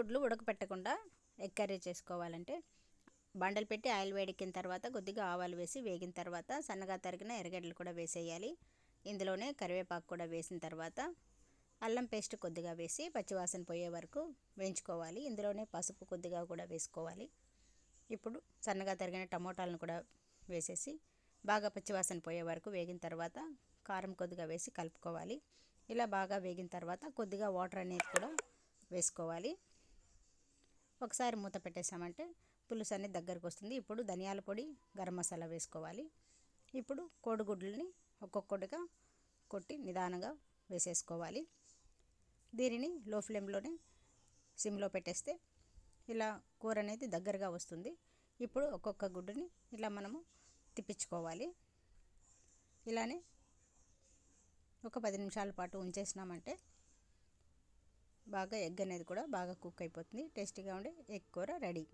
గుడ్లు ఉడకపెట్టకుండా egg curry చేసుకోవాలంటే బండలు పెట్టి ఆయిల్ వేడెక్కిన తర్వాత కొద్దిగా ఆవాలు వేసి వేగిన తర్వాత సన్నగా తరిగిన ఎర్రగడ్డలు కూడా వేసేయాలి. ఇందులోనే కరివేపాకు కూడా వేసిన తర్వాత అల్లం పేస్ట్ కొద్దిగా వేసి పచ్చివాసన పోయే వరకు వేయించుకోవాలి. ఇందులోనే పసుపు కొద్దిగా కూడా వేసుకోవాలి. ఇప్పుడు సన్నగా తరిగిన టమోటాలను కూడా వేసేసి బాగా పచ్చివాసన పోయే వరకు వేగిన తర్వాత కారం కొద్దిగా వేసి కలుపుకోవాలి. ఇలా బాగా వేగిన తర్వాత కొద్దిగా వాటర్ అనేది కూడా వేసుకోవాలి. ఒకసారి మూత పెట్టేసామంటే పులుసు అనేది దగ్గరకు వస్తుంది. ఇప్పుడు ధనియాల పొడి గరం మసాలా వేసుకోవాలి. ఇప్పుడు కోడిగుడ్లని ఒక్కొక్కటిగా కొట్టి నిదానంగా వేసేసుకోవాలి. దీనిని లో ఫ్లేమ్లోనే సిమ్లో పెట్టేస్తే ఇలా కూర అనేది దగ్గరగా వస్తుంది. ఇప్పుడు ఒక్కొక్క గుడ్డుని ఇలా మనము తిప్పించుకోవాలి. ఇలానే ఒక పది నిమిషాల పాటు ఉంచేసినామంటే బాగా ఎగ్ అనేది కూడా బాగా కుక్ అయిపోతుంది. టేస్టీగా ఉండే ఎగ్ కూర రెడీ.